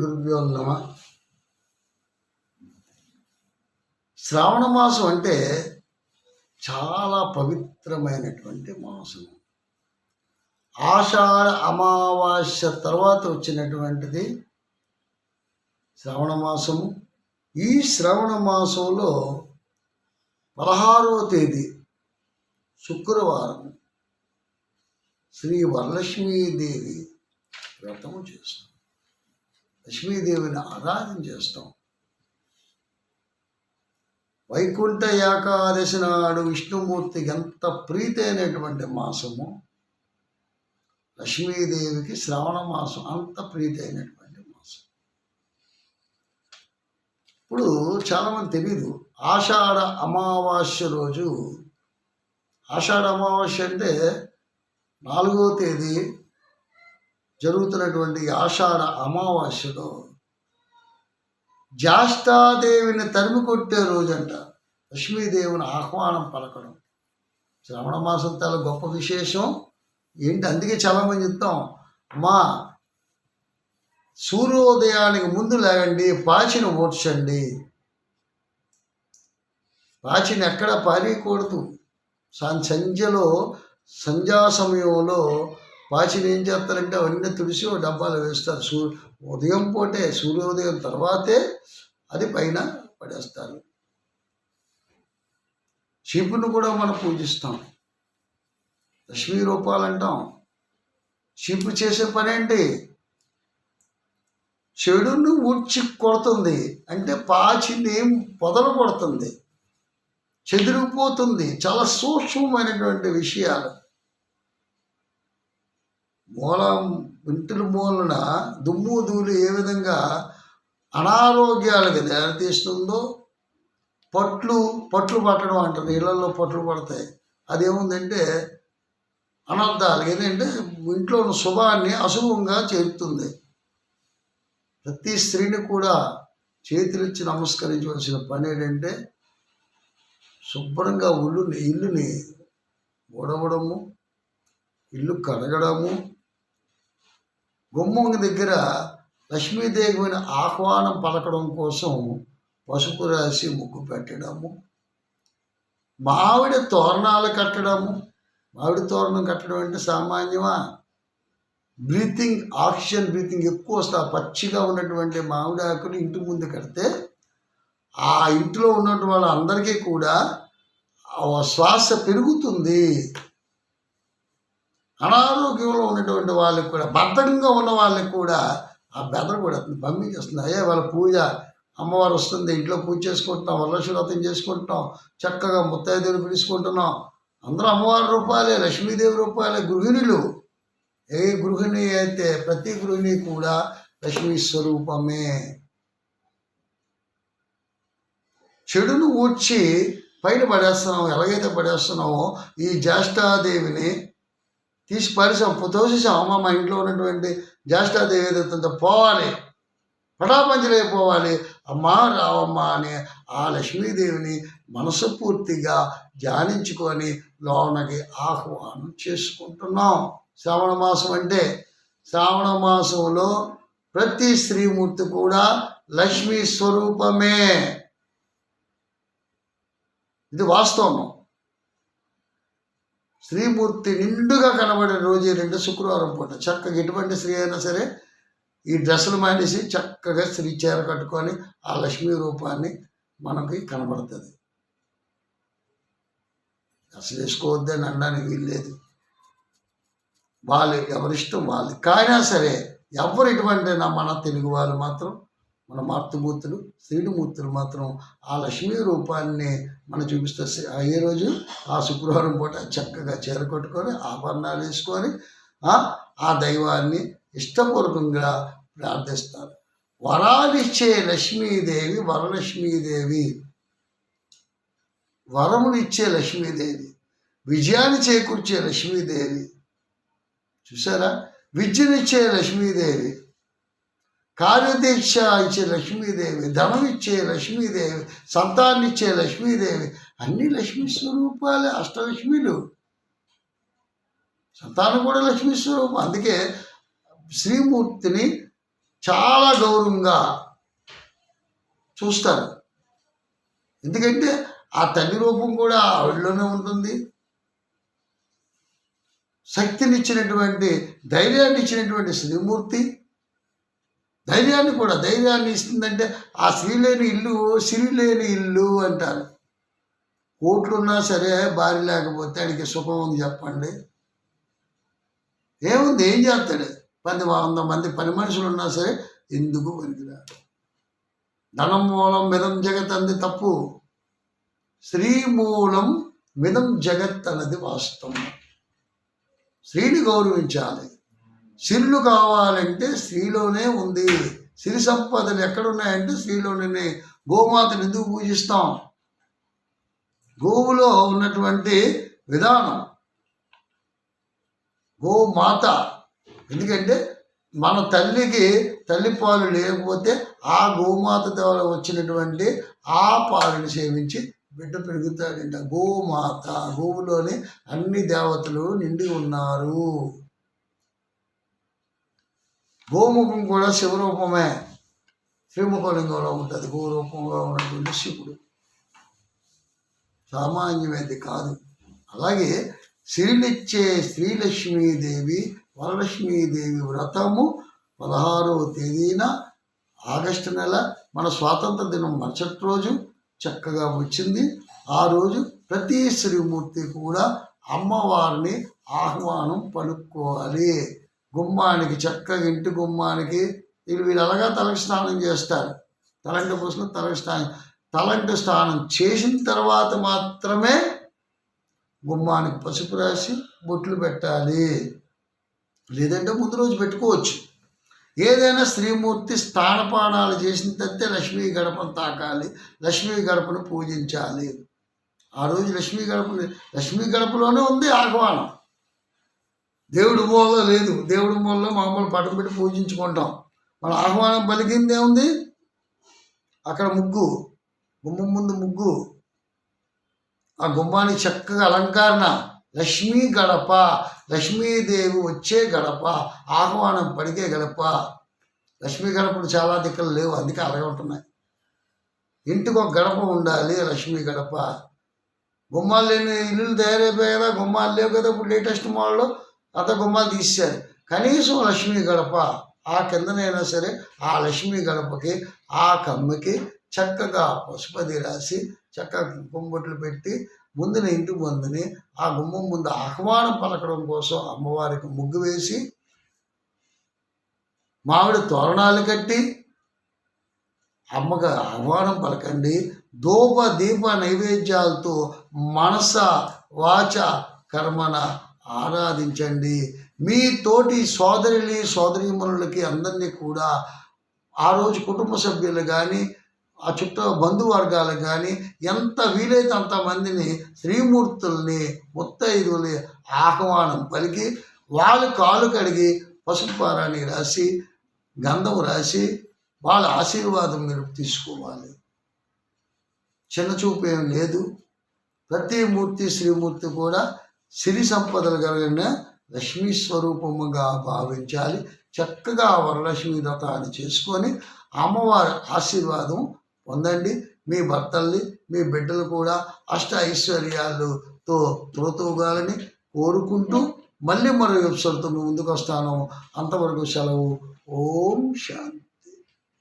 గురుభ్యో నమ. శ్రావణ మాసం అంటే చాలా పవిత్రమైనటువంటి మాసం ఆషాఢ అమావాస్య తర్వాత వచ్చినటువంటిది శ్రావణ మాసము. ఈ శ్రావణ మాసంలో పదహారవ తేదీ శుక్రవారం శ్రీ వరలక్ష్మీదేవి వ్రతము చేస్తుంది. లక్ష్మీదేవిని ఆరాధన చేస్తాం. వైకుంఠ ఏకాదశి నాడు విష్ణుమూర్తికి ఎంత ప్రీతి అయినటువంటి మాసము లక్ష్మీదేవికి శ్రావణ మాసం అంత ప్రీతి అయినటువంటి మాసం. ఇప్పుడు చాలామంది తెలీదు ఆషాఢ అమావాస్య రోజు. ఆషాఢ అమావాస్య అంటే నాలుగో తేదీ జరుగుతున్నటువంటి ఆషాఢ అమావాస్యలో జ్యేష్ఠాదేవిని తరిమి కొట్టే రోజంట లక్ష్మీదేవిని ఆహ్వానం పలకడం. శ్రవణ మాసం చాలా గొప్ప విశేషం. ఏంటి? అందుకే చాలామంది చెప్తాం అమ్మా సూర్యోదయానికి ముందు లేగండి పాచిని ఓడ్చండి. పాచిని ఎక్కడ పారేయకూడదు. సంధ్యలో సంధ్యా సమయంలో పాచిని ఏం చేస్తారంటే అవన్నీ తుడిసి ఓ డబ్బాలు వేస్తారు. సూ ఉదయం పూటే సూర్యోదయం తర్వాతే అది పైన పడేస్తారు. శివుని కూడా మనం పూజిస్తాం. లక్ష్మీ రూపాలు అంటాం. శివు చేసే పని ఏంటి? చెడును ఊడ్చి కొడుతుంది. అంటే పాచిని పొదలు కొడుతుంది. చెదిరిపోతుంది. చాలా సూక్ష్మమైనటువంటి విషయాలు. మూలం ఇంటిల మూలన దుమ్ము ధూళి ఏ విధంగా అనారోగ్యాలకి దారితీస్తుందో పట్లు పట్లు పట్టడం అంటారు. ఇళ్ళలో పట్లు పడతాయి. అదేముందంటే అనర్థాలు ఏంటంటే ఇంట్లో ఉన్న శుభాన్ని అశుభంగా చేరుతుంది. ప్రతి స్త్రీని కూడా చేతులిచ్చి నమస్కరించవలసిన పని ఏంటంటే శుభ్రంగా ఉల్లుని ఇల్లుని ఊడవడము ఇల్లు కడగడము గుమ్మం దగ్గర లక్ష్మీదేవిని ఆహ్వానం పలకడం కోసం పసుపు రాసి ముగ్గు పెట్టడము. మామిడి తోరణాలు కట్టడము. మామిడి తోరణం కట్టడం అంటే సామాన్యమా? బ్రీతింగ్ ఆక్సిజన్ బ్రీతింగ్ ఎక్కువ వస్తుంది పచ్చిగా ఉన్నటువంటి మామిడి ఆకులు ఇంటి ముందు కడితే ఆ ఇంట్లో ఉన్నటువంటి వాళ్ళందరికీ కూడా శ్వాస పెరుగుతుంది. అనారోగ్యంలో ఉన్నటువంటి వాళ్ళకి కూడా బద్ధకంగా ఉన్న వాళ్ళకి కూడా ఆ బెదర కూడా పంపించేస్తుంది అయ్యే వాళ్ళ పూజ అమ్మవారు వస్తుంది ఇంట్లో పూజ చేసుకుంటున్నాం వరలక్ష్మి చేసుకుంటున్నాం చక్కగా ముత్తైదేవులు పిలుచుకుంటున్నాం. అందరూ అమ్మవారి రూపాయలే లక్ష్మీదేవి రూపాయలే గృహిణులు. ఏ గృహిణి అయితే ప్రతి గృహిణి కూడా లక్ష్మీ స్వరూపమే. చెడును ఊడ్చి పైన పడేస్తున్నాం ఎలాగైతే పడేస్తున్నామో ఈ జ్యేష్ఠాదేవిని తీసి పరిసాం తోసేసాం అమ్మ మా ఇంట్లో ఉన్నటువంటి జ్యేష్ఠాదేవి ఏదైతే ఉందో పోవాలి. అమ్మా రావమ్మ అని ఆ లక్ష్మీదేవిని మనస్ఫూర్తిగా ధ్యానించుకొని లోనకి ఆహ్వానం చేసుకుంటున్నాం. శ్రావణ మాసం అంటే శ్రావణ మాసంలో ప్రతి స్త్రీమూర్తి కూడా లక్ష్మీ స్వరూపమే. ఇది వాస్తవం శ్రీమూర్తి నిండుగా కనబడే రోజు రెండు శుక్రవారం పూట. చక్కగా ఎటువంటి స్త్రీ అయినా సరే ఈ డ్రెస్సులు మానేసి చక్కగా స్త్రీ చీర కట్టుకొని ఆ లక్ష్మీ రూపాన్ని మనకి కనబడుతుంది. అసలు వేసుకోవద్దని అనడానికి వీల్లేదు వాళ్ళు ఎవరిష్టం వాళ్ళు. కాయినా సరే ఎవరు ఇటువంటి నా మన తెలుగు వాళ్ళు మాత్రం మన మార్తమూర్తులు శ్రీనుమూర్తులు మాత్రం ఆ లక్ష్మీ రూపాన్ని మనం చూపిస్తే అయ్యే రోజు? ఆ శుక్రవారం పూట చక్కగా చీర కొట్టుకొని ఆభరణాలు వేసుకొని ఆ ఆ దైవాన్ని ఇష్టపూర్వకంగా ప్రార్థిస్తారు. వరాలిచ్చే లక్ష్మీదేవి వరలక్ష్మీదేవి. వరమునిచ్చే లక్ష్మీదేవి. విజయాన్ని చేకూర్చే లక్ష్మీదేవి. చూసారా? విద్యనిచ్చే లక్ష్మీదేవి. కార్యదీక్ష ఇచ్చే లక్ష్మీదేవి ధనం ఇచ్చే లక్ష్మీదేవి సంతాన్ని ఇచ్చే లక్ష్మీదేవి అన్ని లక్ష్మీ స్వరూపాలే అష్టలక్ష్మిలు. సంతానం కూడా లక్ష్మీ స్వరూపం. అందుకే శ్రీమూర్తిని చాలా గౌరవంగా చూస్తారు. ఎందుకంటే ఆ తల్లి రూపం కూడా ఆవిడలోనే ఉంటుంది. శక్తినిచ్చినటువంటి ధైర్యాన్ని ఇచ్చినటువంటి శ్రీమూర్తి ధైర్యాన్ని కూడా ధైర్యాన్ని ఇస్తుందంటే ఆ స్త్రీ లేని ఇల్లు సిరి లేని ఇల్లు అంటారు. కోట్లున్నా సరే భార్య లేకపోతే ఆడికి సుఖం ఉంది చెప్పండి. ఏముంది? ఏం చేస్తాడు పది వంద మంది పని మనుషులు ఉన్నా సరే ఎందుకు పనికిరాడు ధనం మూలం మిదం జగత్ అంది తప్పు. స్త్రీ మూలం మిదం జగత్ అన్నది వాస్తవం. స్త్రీని గౌరవించాలి. సిరులు కావాలంటే స్త్రీలోనే ఉంది. సిరి సంపదలు ఎక్కడున్నాయంటే స్త్రీలోనే గోమాతను ఎందుకు పూజిస్తాం? గోవులో ఉన్నటువంటి విధానం. గోమాత. ఎందుకంటే మన తల్లికి తల్లి పాలు లేకపోతే ఆ గోమాత ద్వారా వచ్చినటువంటి ఆ పాలను సేవించి బిడ్డ పెరుగుతాడంట. గోమాత. గోవులోని అన్ని దేవతలు నిండి ఉన్నారు. గోముఖం కూడా శివరూపమే. శ్రీముఖలింగంలో ఉంటుంది గోరూపంలో ఉన్నటువంటి శివుడు. సామాన్యమైనది కాదు. అలాగే సిరిలిచ్చే శ్రీలక్ష్మీదేవి వరలక్ష్మీదేవి వ్రతము పదహారవ తేదీన ఆగస్టు నెల మన స్వాతంత్ర దినం మరుసటి రోజు చక్కగా వచ్చింది. ఆ రోజు ప్రతి శ్రీమూర్తి కూడా అమ్మవారిని ఆహ్వానం పలుకోవాలి గుమ్మానికి చక్కగా ఇంటి గుమ్మానికి వీళ్ళు వీళ్ళు అలాగా తలకి స్నానం చేస్తారు. తలంటి పూసుకుని తలకి స్నానం తలంటి స్నానం చేసిన తర్వాత మాత్రమే గుమ్మానికి పసుపు రాసి బొట్లు పెట్టాలి. లేదంటే ముందు రోజు పెట్టుకోవచ్చు. ఏదైనా స్త్రీమూర్తి స్థానపానాలు చేసిన తర్వాతే లక్ష్మీ గడపను తాకాలి లక్ష్మీ గడపను పూజించాలి. ఆ రోజు లక్ష్మీ గడపని లక్ష్మీ గడపలోనే ఉంది ఆహ్వానం. దేవుడి మూలలో లేదు. దేవుడి మూలలో మామూలు పటం పెట్టి పూజించుకుంటాం. మన ఆహ్వానం పలికింది ఏముంది? అక్కడ ముగ్గు. గుమ్మం ముందు ముగ్గు. ఆ గుమ్మానికి చక్కగా అలంకరణ. లక్ష్మీ గడప. లక్ష్మీదేవి వచ్చే గడప. ఆహ్వానం పలికే గడప. లక్ష్మీ గడపలు చాలా దిక్కులు లేవు. అందుకే అలాగే ఉంటున్నాయి. ఇంటికి ఒక గడప ఉండాలి. లక్ష్మీ గడప. గుమ్మాలు లేని ఇల్లులు తయారైపోయాయి కదా. గుమ్మాలు లేవు కదా. ఇప్పుడు లేటెస్ట్ మోడల్లో అంత గుమ్మాలు తీశారు. కనీసం లక్ష్మీ గడప ఆ కిందనైనా సరే ఆ లక్ష్మీ గడపకి ఆ కమ్మకి చక్కగా పశుపతి రాసి చక్కగా కుంబొట్లు పెట్టి ముందున ఇంటి ముందుని ఆ గుమ్మం ముందు ఆహ్వానం పలకడం కోసం అమ్మవారికి ముగ్గు వేసి మామిడి తోరణాలు కట్టి అమ్మగా ఆహ్వానం పలకండి. ధూప దీప నైవేద్యాలతో మనస వాచ కర్మన ఆరాధించండి. మీ తోటి సోదరిని సోదరీమణులకి అందరినీ కూడా ఆ రోజు కుటుంబ సభ్యులు కానీ ఆ చుట్టూ బంధువర్గాలకు కానీ ఎంత వీలైతే అంతమందిని శ్రీమూర్తుల్ని ముత్తైదువుని ఆహ్వానం పలికి వాళ్ళు కాలు కడిగి పసుపు రాసి గంధం రాసి వాళ్ళ ఆశీర్వాదం మీరు తీసుకోవాలి. చిన్న చూపు ఏం లేదు. ప్రతి మూర్తి శ్రీమూర్తి కూడా సిరి సంపదలు కలిగిన లక్ష్మీ స్వరూపముగా భావించాలి. చక్కగా వరలక్ష్మి వ్రతాన్ని చేసుకొని అమ్మవారి ఆశీర్వాదం పొందండి. మీ భర్తల్ని మీ బిడ్డలు కూడా అష్ట ఐశ్వర్యాలతో త్రోతూగాలని కోరుకుంటూ మళ్ళీ మరో ఎపిసోడ్తో మీ ముందుకు వస్తాను. అంతవరకు సెలవు. ఓం శాంతి.